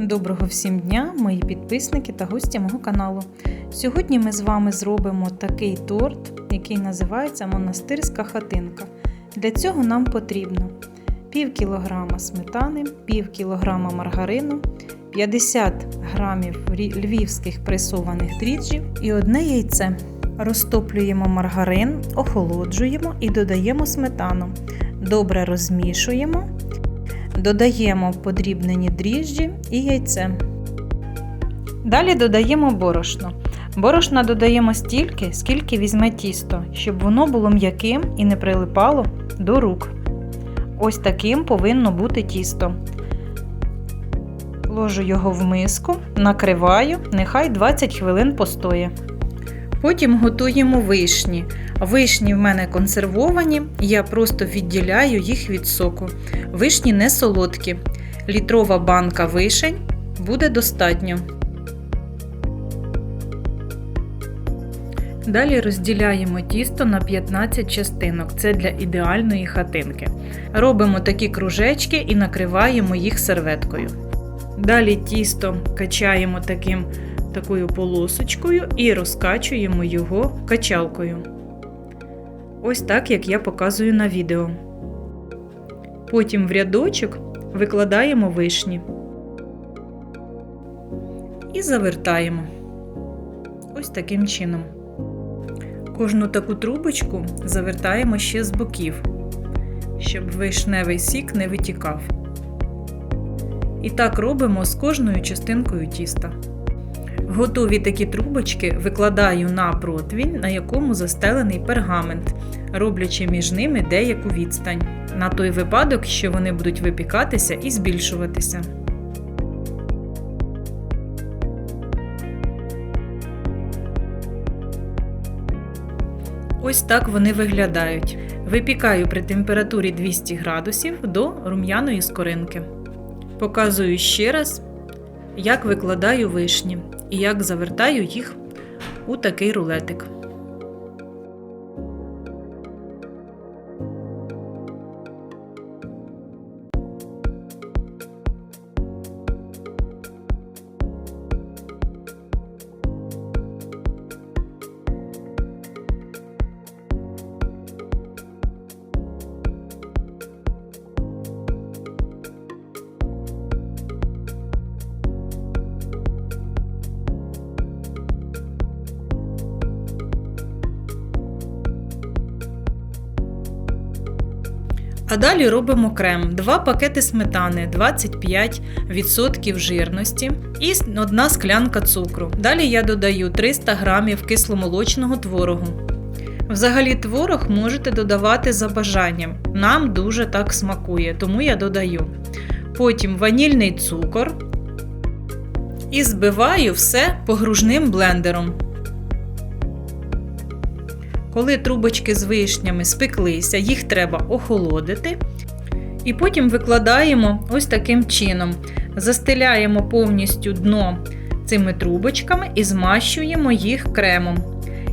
Доброго всім дня, мої підписники та гості мого каналу. Сьогодні ми з вами зробимо такий торт, який називається монастирська хатинка. Для цього нам потрібно пів кілограма сметани, пів кілограма маргарину, 50 грамів львівських пресованих дріжджів і одне яйце. Розтоплюємо маргарин, охолоджуємо і додаємо сметану. Добре розмішуємо. Додаємо подрібнені дріжджі і яйце. Далі додаємо борошно. Борошна додаємо стільки, скільки візьме тісто, щоб воно було м'яким і не прилипало до рук. Ось таким повинно бути тісто. Ложу його в миску, накриваю, нехай 20 хвилин постоє. Потім готуємо вишні. Вишні в мене консервовані, я просто відділяю їх від соку. Вишні не солодкі. Літрова банка вишень буде достатньо. Далі розділяємо тісто на 15 частинок. Це для ідеальної хатинки. Робимо такі кружечки і накриваємо їх серветкою. Далі тісто качаємо таким, такою полосочкою і розкачуємо його качалкою. Ось так, як я показую на відео. Потім в рядочок викладаємо вишні і завертаємо. Ось таким чином. Кожну таку трубочку завертаємо ще з боків, щоб вишневий сік не витікав. І так робимо з кожною частинкою тіста. Готові такі трубочки викладаю на противінь, на якому застелений пергамент, роблячи між ними деяку відстань, на той випадок, що вони будуть випікатися і збільшуватися. Ось так вони виглядають. Випікаю при температурі 200 градусів до рум'яної скоринки. Показую ще раз, як викладаю вишні і як завертаю їх у такий рулетик. А далі робимо крем. 2 пакети сметани 25% жирності і одна склянка цукру. Далі я додаю 300 г кисломолочного творогу. Взагалі творог можете додавати за бажанням. Нам дуже так смакує, тому я додаю. Потім ванільний цукор і збиваю все погружним блендером. Коли трубочки з вишнями спеклися, їх треба охолодити. І потім викладаємо ось таким чином. Застеляємо повністю дно цими трубочками і змащуємо їх кремом.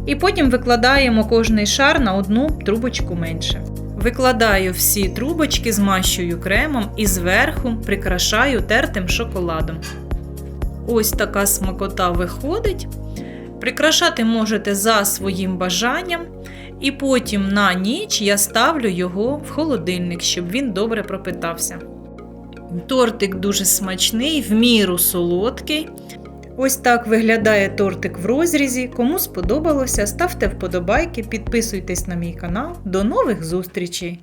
І потім викладаємо кожний шар на одну трубочку менше. Викладаю всі трубочки, змащую кремом і зверху прикрашаю тертим шоколадом. Ось така смакота виходить. Прикрашати можете за своїм бажанням, і потім на ніч я ставлю його в холодильник, щоб він добре пропитався. Тортик дуже смачний, в міру солодкий. Ось так виглядає тортик в розрізі. Кому сподобалося, ставте вподобайки, підписуйтесь на мій канал. До нових зустрічей!